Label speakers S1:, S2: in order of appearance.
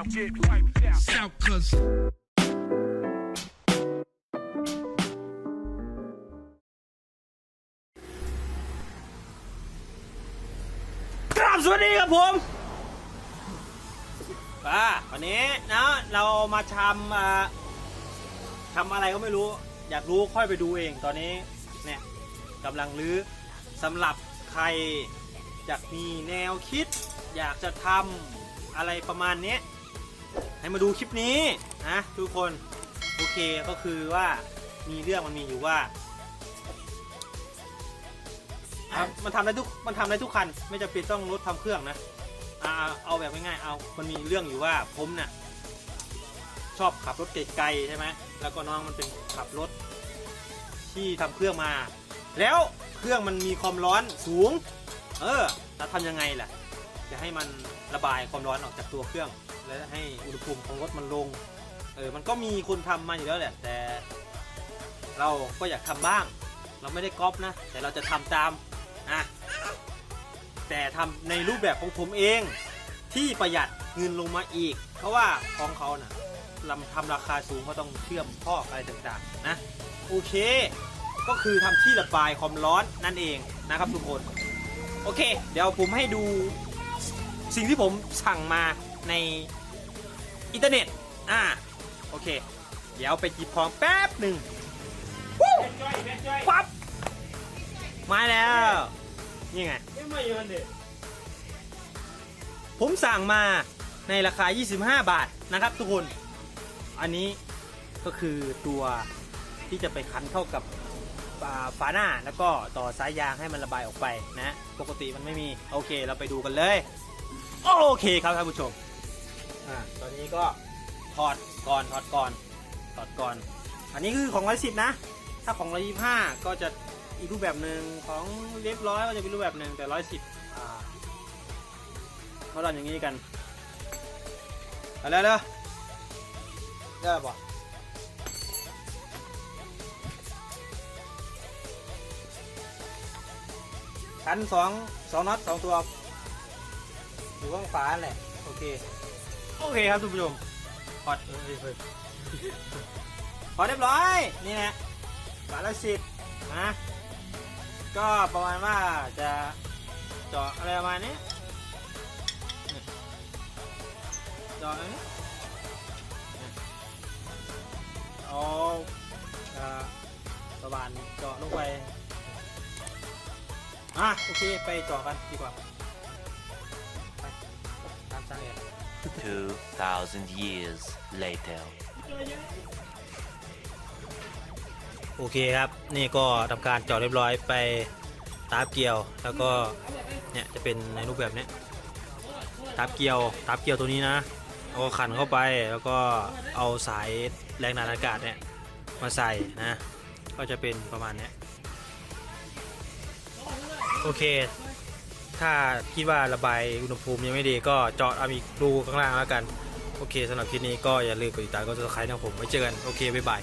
S1: down, get wiped out.
S2: South cuz
S3: กราบสวัสดีครับผมอ่าวันนี้นะเรามาทำอ่าทำอะไรก็ไม่รู้ อยากรู้ค่อยไปดูเองตอนนี้เนี่ยกำลังรื้อสำหรับใครอยากมีแนวคิด อยากจะทำอะไรประมาณเนี้ย ให้มาดูคลิปนี้นะทุกคนโอเคก็คือว่ามีเรื่องมันมีอยู่ว่ามันทำได้ทุกมันทำได้ทุกคัน ไม่จำเป็นต้องรถทำเครื่องนะอ่าเอาแบบง่ายๆเอามันมีเรื่องอยู่ว่าผมเนี่ยชอบขับรถไกลๆใช่ไหมแล้วก็น้องมันเป็นขับรถที่ทำเครื่องมา แล้วเครื่องมันมีความร้อนสูง เออจะทำยังไงล่ะ จะให้มันระบายความร้อนออกจากตัวเครื่อง และให้อุณหภูมิของรถมันลง เออ มันก็มีคนทำมาอยู่แล้วแหละ แต่ เราก็อยากทำบ้าง เราไม่ได้ก๊อปนะ แต่เราจะทำตามอะแต่ทำในรูปแบบของผมเองที่ประหยัดเงินลงมาอีก เพราะว่าของเขานะ่ะลำทำราคาสูงเขาต้องเชื่อมท่ออะไรต่างๆนะ โอเค ก็คือทำที่ระบายความร้อนนั่นเองนะครับทุกคน โอเค เดี๋ยวผมให้ดู สิ่งที่ผมสั่งมาในอินเทอร์เน็ต อ่า โอเค เดี๋ยวไปจีบของแป๊บหนึ่งปั๊บ มาแล้ว นี่ไง ผมสั่งมาในราคา 25 บาทนะครับทุกคน อันนี้ก็คือตัวที่จะไปคันเข้ากับฝาหน้าแล้วก็ต่อสายยางให้มันระบายออกไปนะ ปกติมันไม่มี โอเค เราไปดูกันเลย โอเคครับท่านผู้ชมอ่าตอนนี้ก็ถอดก่อนถอดก่อนถอดก่อน อันนี้คือของร้อยสิบนะ ถ้าของร้อยยี่ห้าก็จะอีกรูปแบบหนึ่งของเรียบร้อยก็จะเป็นรูปแบบหนึ่งแต่ร้อยสิบอ่าเขาทำอย่างนี้กันเอาแล้วเด้อได้ปะคันสองสองน็อตสองตัว อยู่ข้างฝาแหละ โอเค โอเคครับทุกผู้ชมพอดเออเออเออพอเรียบร้อย นี่นะฝาละสิบนะ ก็ประมาณว่าจะเจาะอะไรประมาณนี้นี่เจาะอันนี้นี่เอาเอ่อประมาณเจาะลงไปอะโอเค ไปเจาะกันดีกว่า
S4: 2,000 years later.
S3: โอเคครับ นี่ก็ทำการเจาะเรียบร้อยไปตาบเกียว แล้วก็ เนี่ย จะเป็นในรูปแบบเนี้ยตาบเกียวตาบเกียวตัวนี้นะเอาขันเข้าไปแล้วก็เอาสายแรงดันอากาศเนี่ยมาใส่นะ ก็จะเป็นประมาณเนี้ยโอเค ถ้าคิดว่าระบายอุณหภูมิยังไม่ดีก็เจาะเอาอีกรูข้างล่างแล้วกัน โอเคสำหรับคลิปนี้ก็อย่าลืมกดติดตามก็จะใครนะผมไว้เจอกัน โอเค บ๊ายบาย